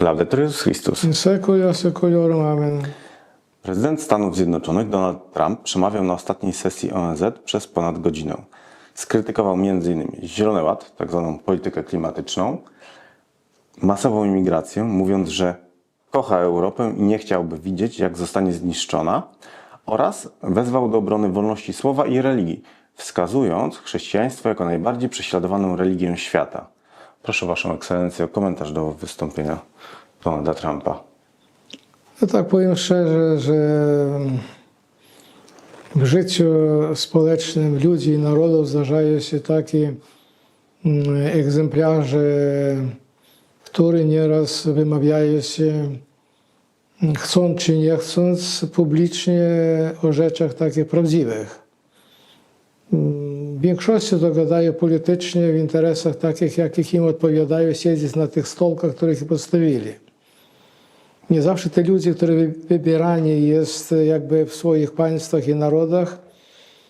Laudetur Jezus Chrystus. Seculo seculorum. Amen. Prezydent Stanów Zjednoczonych Donald Trump przemawiał na ostatniej sesji ONZ przez ponad godzinę. Skrytykował m.in. Zielony Ład, tzw. politykę klimatyczną, masową imigrację, mówiąc, że kocha Europę i nie chciałby widzieć, jak zostanie zniszczona, oraz wezwał do obrony wolności słowa i religii, wskazując chrześcijaństwo jako najbardziej prześladowaną religię świata. Proszę Waszą Ekscelencję o komentarz do wystąpienia Donalda Trumpa. No tak powiem szczerze, że w życiu społecznym ludzi i narodów zdarzają się takie mm, egzemplarze, które nieraz wymawiają się, chcąc czy nie chcąc, publicznie o rzeczach takich prawdziwych. Większości to gadają politycznie w interesach takich, jakich im odpowiadają siedzieć na tych stołkach, których postawili. Nie zawsze te ludzie, które wy- wybierani jest jakby w swoich państwach i narodach,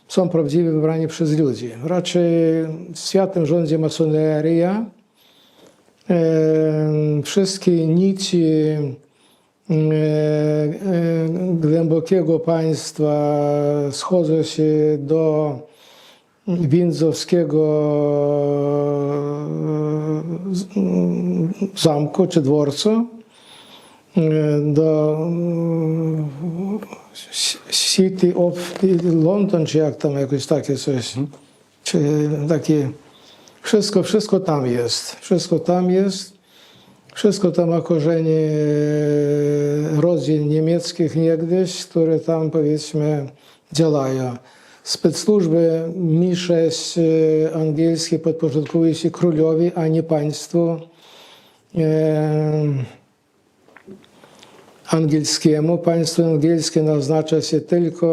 są prawdziwie wybrani przez ludzi. Raczej światem rządzi masoneria. E, Wszystkie nici e, e, głębokiego państwa schodzą się do windzowskiego e, zamku czy dworcu do mm, City of London, czy jak tam jakoś takie coś. Czy takie, wszystko, wszystko tam jest. Wszystko tam jest. Wszystko to ma korzenie e, rodzin niemieckich niegdyś, które tam powiedzmy działają. Spецслужby Mi-6 e, angielskie podporządkują się królowi, a nie państwu. E, angielskiemu. Państwo angielskie naznacza się tylko,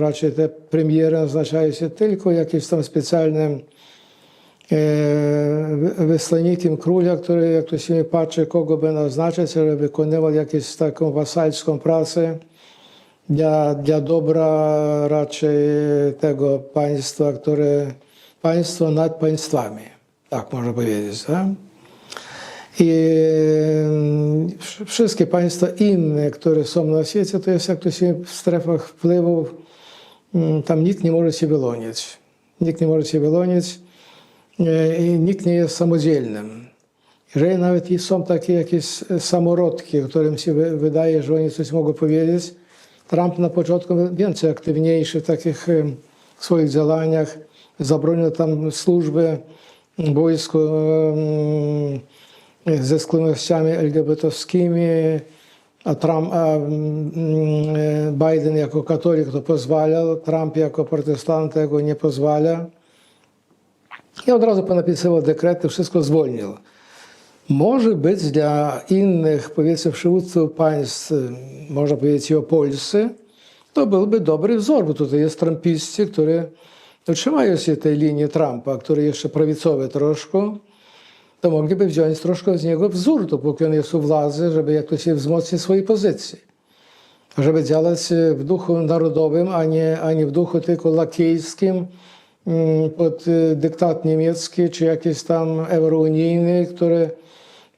raczej te premiery oznaczają się tylko jakimś tam specjalnym e, wy- wysłannikiem króla, który jak to się patrzy, kogo by naznaczyć, żeby wykonywał jakąś taką wasalską pracę dla, dla dobra raczej tego państwa, które państwo nad państwami, tak można powiedzieć. Tak? I wsz- wszystkie państwa inne, które są na świecie, to jest jak to się w strefach wpływów, mm, tam nikt nie może się wyłonić. Nikt nie może się wyłonić e, i nikt nie jest samodzielnym. Jeżeli nawet są takie jakieś samorodki, którym się wy- wydaje, że oni coś mogą powiedzieć, Trump na początku był więcej aktywniejszy w takich swoich działaniach, zabronił tam służby wojsku ze skłonnościami LGBT-owskimi, a, Trump, a Biden jako katolik to pozwalał, Trump jako protestant tego nie pozwala. I od razu ponapisywał dekrety, wszystko zwolnił. Może być dla innych, powiedzmy, przywódców państw, można powiedzieć o Polsce, to byłby dobry wzór, bo tutaj jest trumpiści, którzy trzymają się tej linii Trumpa, który jeszcze prawicowy troszkę, to mogliby wziąć troszkę z niego wzór, dopóki on jest u władzy, żeby jakoś się wzmocnić swojej pozycji. Żeby działać w duchu narodowym, a nie, a nie w duchu tylko lakiejskim, mm, pod y, dyktat niemiecki, czy jakiś tam eurounijny, który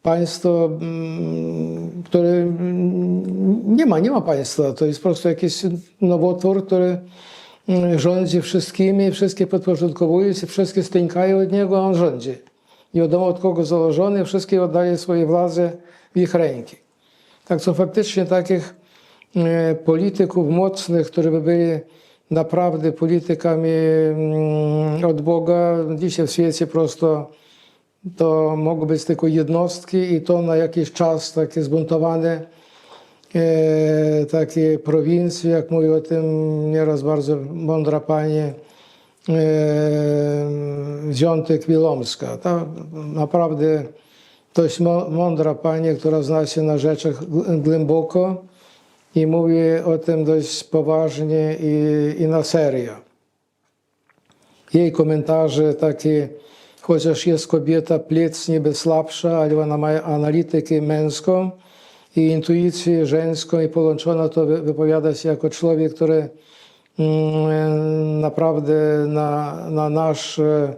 państwo, mm, które mm, nie ma, nie ma państwa. To jest po prostu jakiś nowotwór, który mm, rządzi wszystkimi, wszystkie podporządkowuje się, wszystkie stękają od niego, a on rządzi. Nie wiadomo od kogo założony, wszystkie oddaje swoje władze w ich ręki. Tak są faktycznie takich polityków mocnych, którzy by byli naprawdę politykami od Boga. Dzisiaj w świecie prosto to mogą być tylko jednostki i to na jakiś czas takie zbuntowane e, takie prowincje, jak mówi o tym nieraz bardzo mądra pani e, Ziątek Wilomska. Ta naprawdę dość mądra pani, która zna się na rzeczach głęboko i mówi o tym dość poważnie i, i na serio. Jej komentarze takie, chociaż jest kobieta plec niby słabsza, ale ona ma analitykę męską i intuicję żeńską i połączona to wy- wypowiada się jako człowiek, który mm, naprawdę na, na nasz e,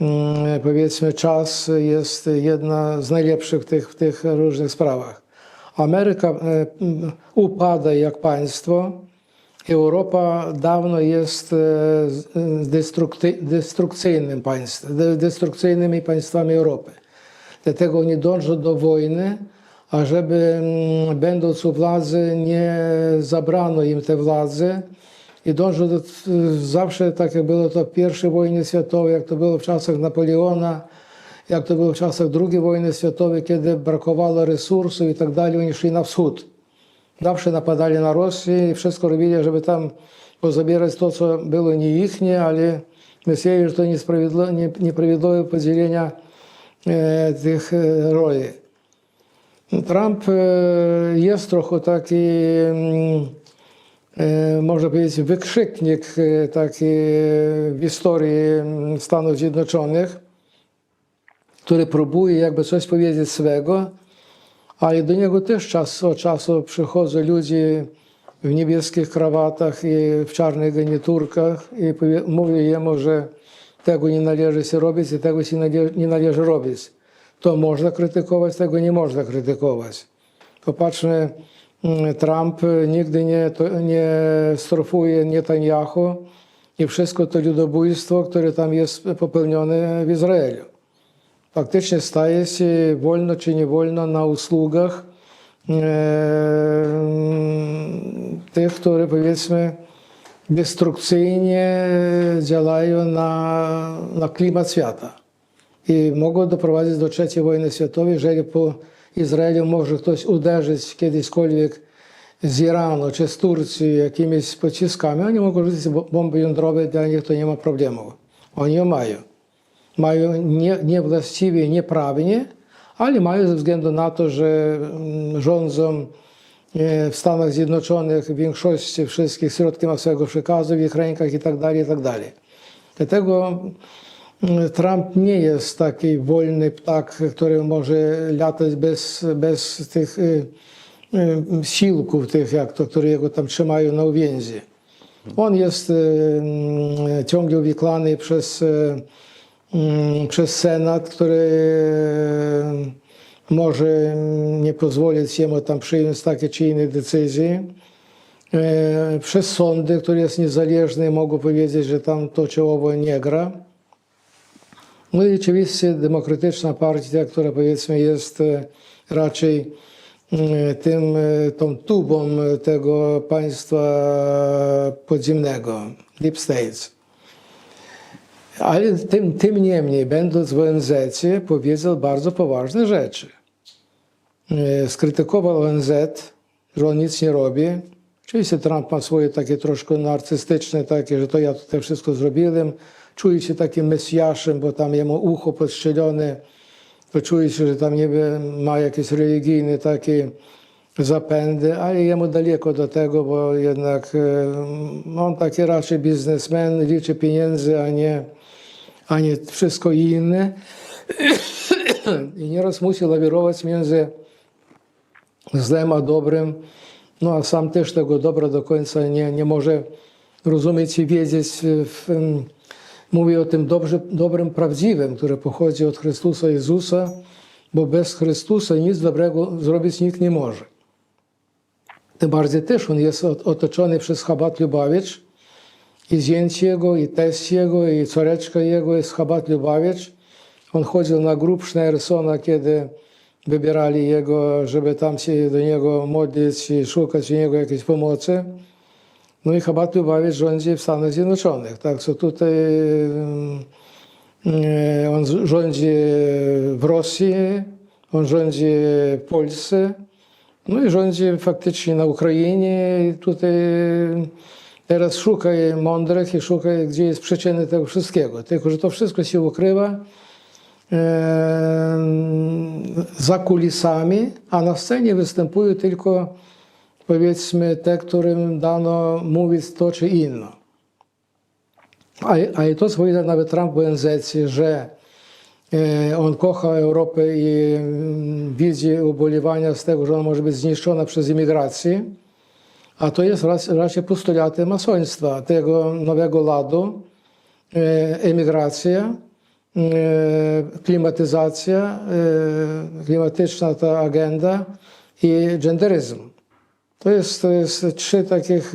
mm, powiedzmy czas jest jedna z najlepszych w tych, w tych różnych sprawach. Ameryka e, upada jak państwo, Europa dawno jest e, destrukty, destrukcyjnym państwem, de- destrukcyjnymi państwami Europy. Dlatego oni dążą do wojny, a żeby mm, będąc u władzy nie zabrano im tej władzy i dążą do, zawsze tak jak było to w pierwszej wojnie światowej, jak to było w czasach Napoleona, jak to było w czasach II wojny światowej, kiedy brakowało resursów i tak dalej, oni szli na wschód. Zawsze napadali na Rosję i wszystko robili, żeby tam pozabierać to, co było nie ихnie, ale myśleli, że to nie- nieprawidłowe podzielenia e, tych e, roli. Trump e, jest trochę taki, mm, e, można powiedzieć, wykrzyknik taki w historii mm, Stanów Zjednoczonych, który próbuje jakby coś powiedzieć swego, ale do niego też czas od czasu przychodzą ludzie w niebieskich krawatach i w czarnych garniturkach i mówią jemu, że tego nie należy się robić i tego się nie należy robić. To można krytykować, tego nie można krytykować. Popatrzmy, mm, Trump nigdy nie, to, nie strofuje Netanyahu i wszystko to ludobójstwo, które tam jest popełnione w Izraelu faktycznie staje się wolno czy nie wolno na usługach e, tych, które powiedzmy destrukcyjnie działają na, na klimat świata i mogą doprowadzić do trzeciej wojny światowej, jeżeli po Izraelu może ktoś uderzyć kiedyśkolwiek z Iranu czy z Turcji jakimiś pociskami, oni mogą rzucić bo- bomby jądrowe, dla nich to nie ma problemu. Oni ją mają mają nie, niewłaściwie, nieprawnie, ale mają ze względu na to, że mm, rządzą e, w Stanach Zjednoczonych większości wszystkich środki masowego przekazu w ich rękach i tak dalej, i tak dalej. Dlatego mm, Trump nie jest taki wolny ptak, który może latać bez, bez tych y, y, siłków, tych, jak to, które jego tam trzymają na uwięzi. On jest mm, ciągle uwikłany przez, przez Senat, który y, może nie pozwolić jemu tam przyjąć takie czy inne decyzje. E, Przez sądy, które jest niezależne, mogą powiedzieć, że tam to czy owo nie gra. No i oczywiście demokratyczna partia, która powiedzmy jest e, raczej e, tym, e, tą tubą tego państwa podziemnego, Deep States. Ale tym, tym niemniej, będąc w ONZ, powiedział bardzo poważne rzeczy. E, Skrytykował ONZ, że on nic nie robi. Oczywiście Trump ma swoje takie troszkę narcystyczne, takie, że to ja tutaj wszystko zrobiłem. Czuje się takim mesjaszem, bo tam jemu ucho podstrzelone. To czuje się, że tam niby ma jakieś religijne takie zapędy, ale jemu daleko do tego, bo jednak e, on taki raczej biznesmen, liczy pieniędzy, a nie, a nie wszystko inne. I nieraz musi lawirować między złem a dobrym, no a sam też tego dobra do końca nie, nie może rozumieć i wiedzieć. Em, mówię o tym dobrze, dobrym, prawdziwym, które pochodzi od Chrystusa Jezusa, bo bez Chrystusa nic dobrego zrobić nikt nie może. Tym bardziej też on jest ot- otoczony przez Chabat Lubawicz, i zięć jego, i teść jego, i córeczka jego jest Chabat Lubawicz. On chodził na grób Schneersona, kiedy wybierali jego, żeby tam się do niego modlić i szukać u niego jakiejś pomocy. No i Chabat Lubawicz rządzi w Stanach Zjednoczonych. Tak, co tutaj mm, e, on rządzi w Rosji, on rządzi w Polsce, no i rządzi faktycznie na Ukrainie. I tutaj teraz szukaj mądrych i szukaj, gdzie jest przyczyny tego wszystkiego. Tylko, że to wszystko się ukrywa e, za kulisami, a na scenie występują tylko powiedzmy te, którym dano mówić to czy inno. A, a i to, powiedział nawet Trump w ONZ, że E, on kocha Europę i mm, widzi ubolewania z tego, że ona może być zniszczona przez imigrację. A to jest raczej postulaty masoństwa, tego nowego ładu, e, emigracja, e, klimatyzacja, klimatyczna ta agenda i genderyzm. To jest, to jest trzy takich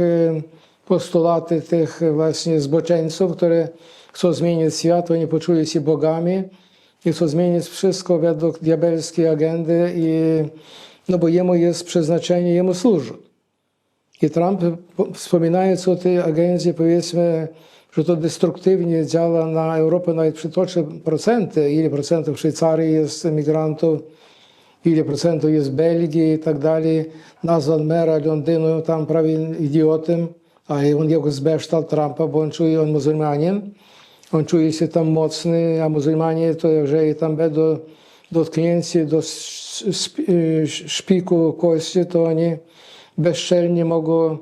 postulaty tych właśnie zboczeńców, które chcą zmienić świat, oni poczuli się bogami, i chcą zmienić wszystko według diabelskiej agendy, i, no bo jemu jest przeznaczenie, jemu służą. I Trump, po- wspominając o tej agendzie, powiedzmy, że to destruktywnie działa na Europę, nawet przytoczy procenty, ile procentów Szwajcarii jest emigrantów, ile procentów jest Belgii i tak dalej. Nazwał mera Londynu tam prawie idiotem, a on jego zbeształ Trumpa, bo on czuje, on muzułmanin. On czuje się tam mocny, a muzułmanie to jeżeli tam będą dotknięci do sz- szp- szpiku kości, to oni bezczelnie mogą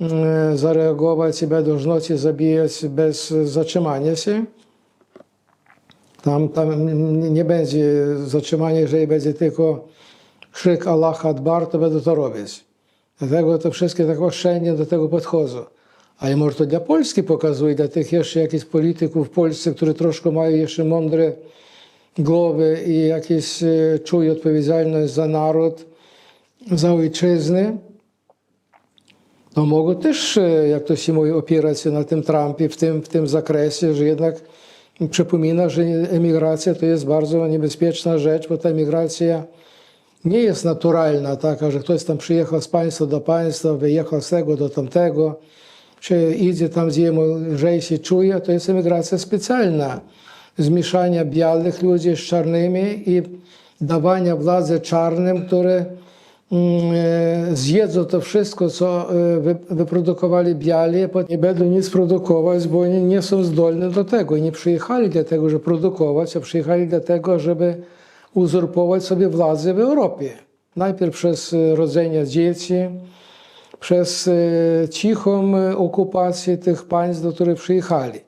mm, zareagować i będą żnocie zabijać bez zatrzymania się. Tam, tam nie będzie zatrzymania, jeżeli będzie tylko krzyk Allah Akbar, to będą to robić. Dlatego to wszystkie tak oszczędnie do tego podchodzą. Ale może to dla Polski pokazuje, dla tych jeszcze jakichś polityków w Polsce, którzy troszkę mają jeszcze mądre głowy i jakieś e, czują odpowiedzialność za naród, za ojczyznę, to mogą też, e, jak to się mówi, opierać się na tym Trumpie w tym, w tym zakresie, że jednak przypomina, że emigracja to jest bardzo niebezpieczna rzecz, bo ta emigracja nie jest naturalna, taka, że ktoś tam przyjechał z państwa do państwa, wyjechał z tego do tamtego, czy idzie tam, gdzie mu lżej się czuje, to jest emigracja specjalna. Zmieszania białych ludzi z czarnymi i dawania władzy czarnym, które mm, e, zjedzą to wszystko, co e, wy- wyprodukowali biali, a potem nie będą nic produkować, bo oni nie są zdolni do tego. Nie przyjechali dlatego, żeby produkować, a przyjechali dlatego, żeby uzurpować sobie władzę w Europie. Najpierw przez e, rodzenie dzieci, przez e, cichą e, okupację tych państw, do których przyjechali.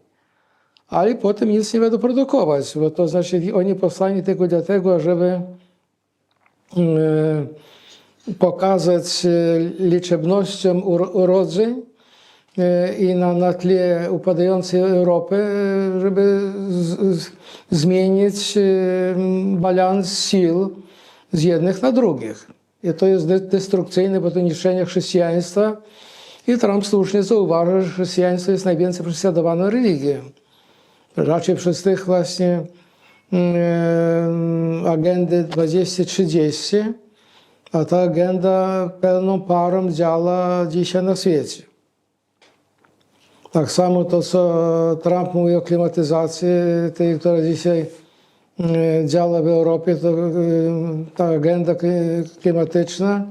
Ale potem nic nie będą produkować, bo to znaczy oni posłani tylko dlatego, żeby e, pokazać liczebnością uro- urodzeń i na, na tle upadającej Europy, żeby z, z, zmienić balans sił z jednych na drugich. To jest de- destrukcyjne, bo to niszczenie chrześcijaństwa. I Trump słusznie zauważył, że chrześcijaństwo jest najwięcej prześladowaną religią. Raczej przez tych właśnie mm, agendy 2030, a ta agenda pełną parą działa dzisiaj na świecie. Tak samo to, co Trump mówi o klimatyzacji, tej, która dzisiaj działa w Europie, to y, ta agenda kli- klimatyczna,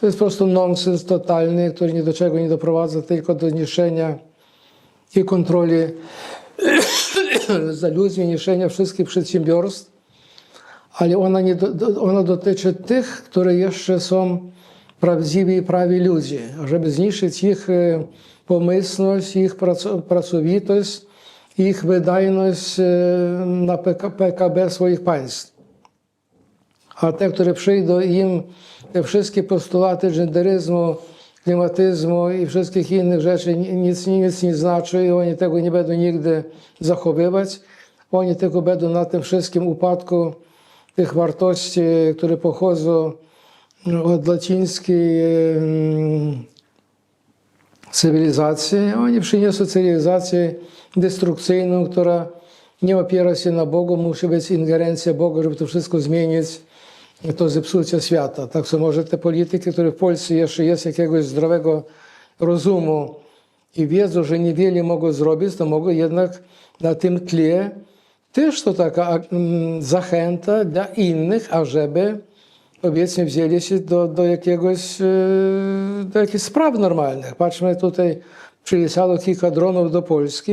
to jest po prostu nonsens totalny, który ni do czego nie doprowadza, tylko do niszczenia i kontroli za ludźmi, niszczenia wszystkich przedsiębiorstw, ale ona, nie do, ona dotyczy tych, które jeszcze są prawdziwi i prawi ludzie, żeby zniszczyć ich e, pomysłość, ich praco- pracowitość, e, na PK, PKB swoich państw. Klimatyzmu i wszystkich innych rzeczy ni- nic, nic nie znaczy i oni tego nie będą nigdy zachowywać. Oni tylko będą na tym wszystkim upadku tych wartości, które pochodzą od em, cywilizacji. Oni przyniosą cywilizację destrukcyjną, która nie opiera się na Bogu, musi być ingerencja Boga, żeby to wszystko zmienić, to zepsucie świata. Tak co może te polityki, które w Polsce jeszcze jest jakiegoś zdrowego rozumu i wiedzą, że niewiele mogą zrobić, to mogą jednak na tym tle też to taka mm, zachęta dla innych, ażeby powiedzmy wzięli się do, do jakiegoś, e, do jakichś spraw normalnych. Patrzmy tutaj, przyleciało kilka dronów do Polski,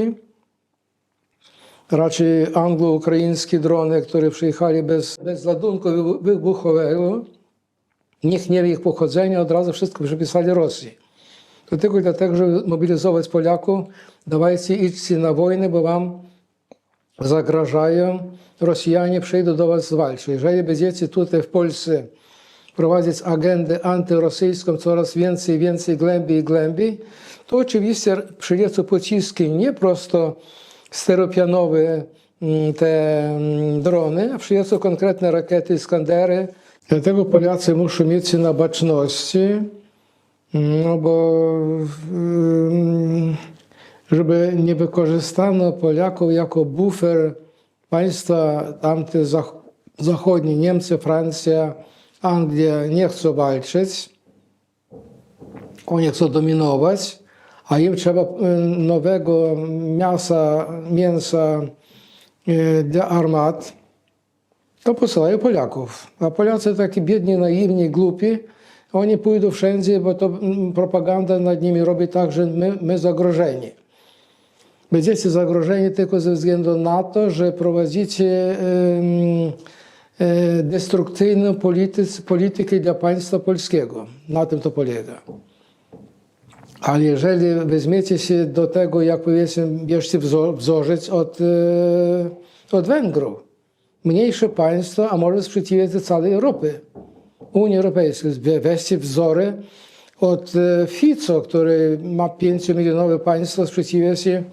wie ich pochodzenia, od razu wszystko przypisali Rosji. To tylko dlatego, żeby mobilizować Polaków, dawajcie idźcie na wojnę, bo wam zagrażają, Rosjanie przyjdą do was zwalczyć. Jeżeli będziecie tutaj w Polsce prowadzić agendę antyrosyjską coraz więcej, to oczywiście przylecą pociski nie prosto steropianowe mm, te mm, drony, a przyjadą konkretne rakiety Iskandery. Dlatego Polacy muszą mieć się na baczności, no bo mm, żeby nie wykorzystano Polaków jako bufer państwa tamte zach- zachodnie, Niemcy, Francja, Anglia nie chcą walczyć, oni chcą dominować, a im trzeba y, nowego mięsa, mięsa y, dla armat, to posyłają Polaków. A Polacy taki biedni, naiwni, głupi, oni pójdą wszędzie, bo to mm, propaganda nad nimi robi tak, że my, my zagrożeni. Będziecie zagrożeni tylko ze względu na to, że prowadzicie e, destrukcyjną politykę dla państwa polskiego. Na tym to polega. Ale jeżeli weźmiecie się do tego, jak powiedzmy, bierzcie wzor, wzorzec od, e, od Węgrów, mniejsze państwo, a może sprzeciwiać całej Europy, Unii Europejskiej, We- weźcie wzory od e, Fico, który ma 5-milionowe państwo, sprzeciwia się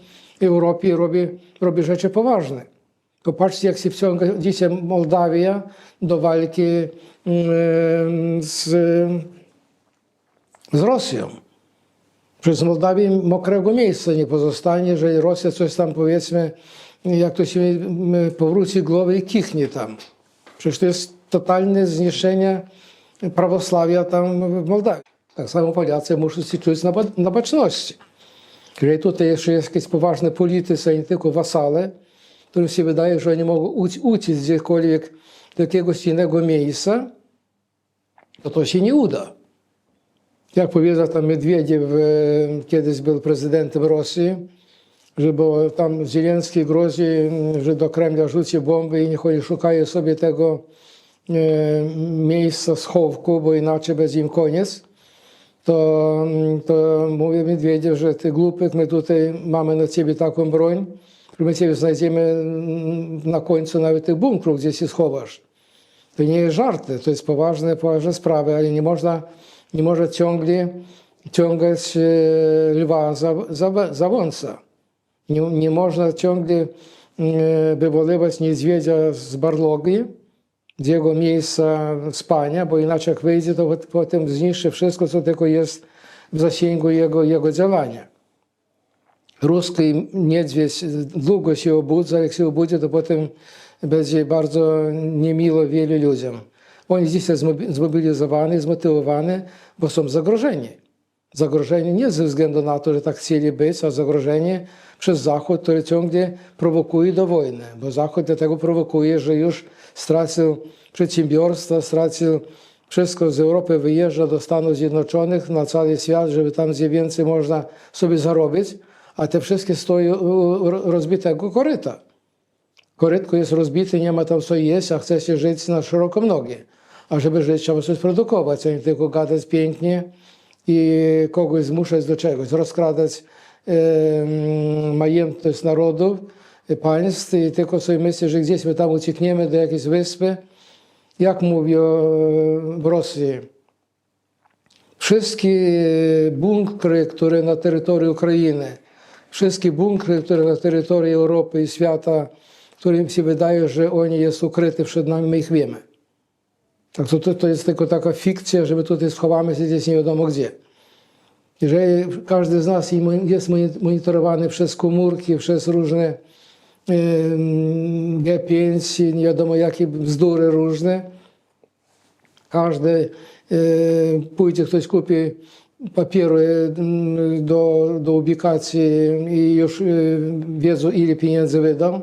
Europie i robi, robi rzeczy poważne. Popatrzcie, jak się wciąga dzisiaj Mołdawia do walki mm, z, z Rosją. Przez Mołdawię mokrego miejsca nie pozostanie, jeżeli Rosja coś tam powiedzmy, jak to się powróci głowę i kichnie tam. Przecież to jest totalne zniszczenie prawosławia tam w Mołdawii. Tak samo Polacy muszą się czuć na, na baczności. Jeżeli tutaj jeszcze jest jakieś poważne politycy, a nie tylko wasale, którym się wydaje, że oni mogą uci- uciec gdziekolwiek do jakiegoś innego miejsca, to to się nie uda. Jak powiedział tam Miedwiediew, e, kiedyś był prezydentem Rosji, że bo tam Zieleński grozi, że do Kremla rzuci bomby i niech szukają sobie tego e, miejsca schowku, bo inaczej będzie im koniec. To, to mówię Miedwiediew, że ty głupek, my tutaj mamy na ciebie taką broń, że my ciebie znajdziemy na końcu nawet tych bunkrów, gdzie się schowasz. To nie jest żarty, to jest poważne, poważne sprawy, ale nie można, nie można ciągle ciągać e, lwa za, za, za wąsa. Nie, nie można ciągle e, wywoływać niedźwiedzia z barlogi, z jego miejsca spania, bo inaczej jak wyjdzie, to pot- potem zniszczy wszystko, co tylko jest w zasięgu jego, jego działania. Ruski niedźwiedź długo się obudza, jak się obudzi, to potem będzie bardzo niemiło wielu ludziom. Oni dzisiaj zmobi- zmobilizowani, zmotywowani, bo są zagrożeni. Zagrożeni nie ze względu na to, że tak chcieli być, a zagrożeni przez Zachód, który ciągle prowokuje do wojny. Bo Zachód dlatego prowokuje, że już stracił przedsiębiorstwa, stracił wszystko z Europy, wyjeżdża do Stanów Zjednoczonych, na cały świat, żeby tam gdzie więcej można sobie zarobić, a te wszystkie stoją rozbitego koryta. Korytko jest rozbite, nie ma tam co jeść, a chce się żyć na szeroką nogę. A żeby żyć, trzeba coś produkować, a nie tylko gadać pięknie i kogoś zmuszać do czegoś, rozkradać e, narodów, e, państw i tylko sobie myśleć, że gdzieś my tam uciekniemy do jakiejś wyspy. Jak mówią w Rosji, wszystkie bunkry, które na terytorium Ukrainy, wszystkie bunkry, które na terytorium Europy i świata, którym się wydaje, że oni jest ukryte przed nami, my ich wiemy. Tak to, to, to jest tylko taka fikcja, że my tutaj schowamy się gdzieś nie wiadomo gdzie. Jeżeli każdy z nas jest moni- monitorowany przez komórki, przez różne em, G5, nie wiadomo jakie bzdury różne, każdy e, pójdzie, ktoś kupi papiery do, do ubikacji i już e, wiedzą, ile pieniędzy wydał.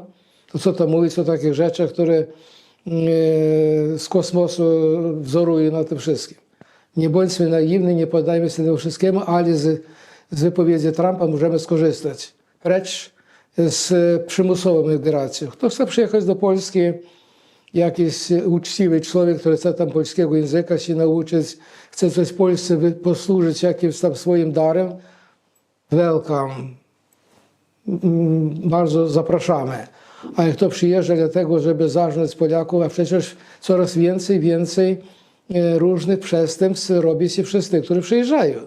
To co to mówić o takich rzeczach, które z kosmosu wzoruje na tym wszystkim. Nie bądźmy naiwni, nie poddajmy się temu wszystkiemu, ale z, z wypowiedzi Trumpa możemy skorzystać. Precz z przymusową migracją. Kto chce przyjechać do Polski, jakiś uczciwy człowiek, który chce tam polskiego języka się nauczyć, chce coś w Polsce posłużyć jakimś tam swoim darem, welcome. Mm, Bardzo zapraszamy. A jak to przyjeżdża dlatego, żeby zarządzać Polaków, a przecież coraz więcej, więcej e, różnych przestępstw robi się przez tych, którzy przyjeżdżają.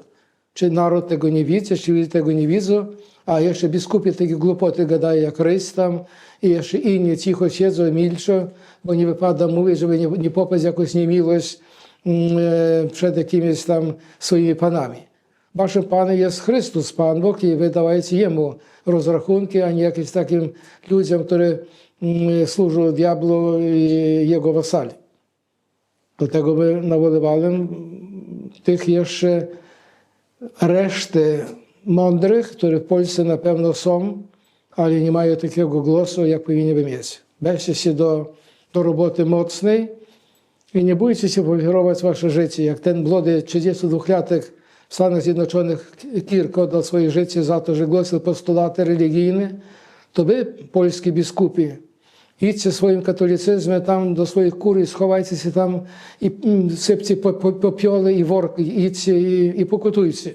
czy naród tego nie widzi, czy ludzie tego nie widzą, a jeszcze biskupi takie głupoty gadają jak rys tam, i jeszcze inni cicho siedzą milczą, bo nie wypada mówić, żeby nie, nie popaść jakąś niemiłość mm, e, przed jakimiś tam swoimi panami. Waszym Panem jest Chrystus, Pan Bóg, i wy dawajcie Jemu rozrachunki, a nie jakimś takim ludziom, które mm, służą diablu i jego wasali. Dlatego my nawoływałem tych jeszcze reszty mądrych, które w Polsce na pewno są, ale nie mają takiego głosu, jak powinni by mieć. Weźcie się do, do roboty mocnej i nie bójcie się powierować wasze życie. Jak ten młody 32-latek w Stanach Zjednoczonych Kirk oddał swoje życie za to, że głosił postulaty religijne, to wy, polskie biskupi, idźcie swoim katolicyzmem tam do swoich kur i schowajcie się tam i mm, sypcie po- po- popioły i worki, idźcie i, i pokutujcie.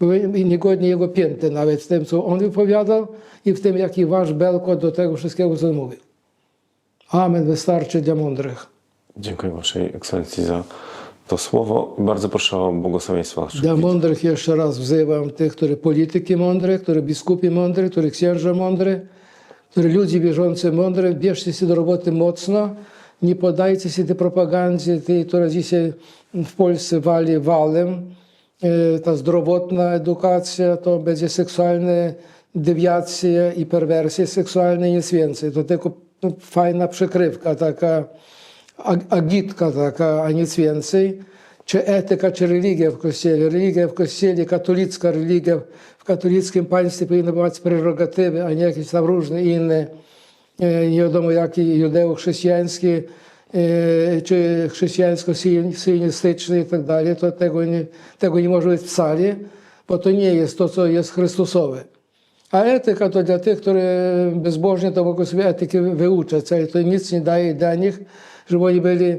Wy niegodnie jego pięty nawet w tym, co on wypowiadał i w tym, jaki wasz belkot do tego wszystkiego, co mówił. Amen, wystarczy dla mądrych. Dziękuję Waszej Ekscelencji za to słowo. Bardzo proszę o błogosławieństwo Dla mądrych jeszcze raz wzywam tych, którzy polityki mądre, którzy biskupi mądre, którzy księża mądre, którzy ludzie wierzący mądre, bierzcie się do roboty mocno, nie podajcie się tej propagandzie, tej, która dzisiaj w Polsce wali walem. E, Ta zdrowotna edukacja to będzie seksualne dewiacje i perwersje seksualne, nic więcej. To tylko no, fajna przykrywka, taka ag- agitka taka, a nic więcej. Czy etyka, czy religia w Kościele. Religia w Kościele, katolicka religia w katolickim państwie powinna mieć prerogatywy, a nie jakieś tam różne inne, e, nie wiadomo jakie judeo-chrześcijańskie, e, czy chrześcijańsko-sionistyczne i tak dalej. To tego nie, tego nie może być wcale, bo to nie jest to, co jest Chrystusowe. A etyka to dla tych, którzy bezbożnie to mogą sobie etyki wyuczać, ale to nic nie daje dla nich, żeby oni byli e,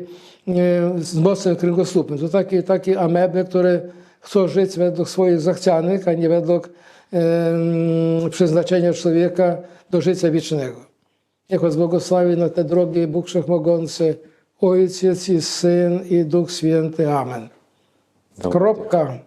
z mocnym kręgosłupem. To takie, takie ameby, które chcą żyć według swoich zachcianych, a nie według przeznaczenia człowieka do życia wiecznego. Niech Was błogosławi na te drogi Bóg Wszechmogący, Ojciec i Syn i Duch Święty. Amen. Kropka.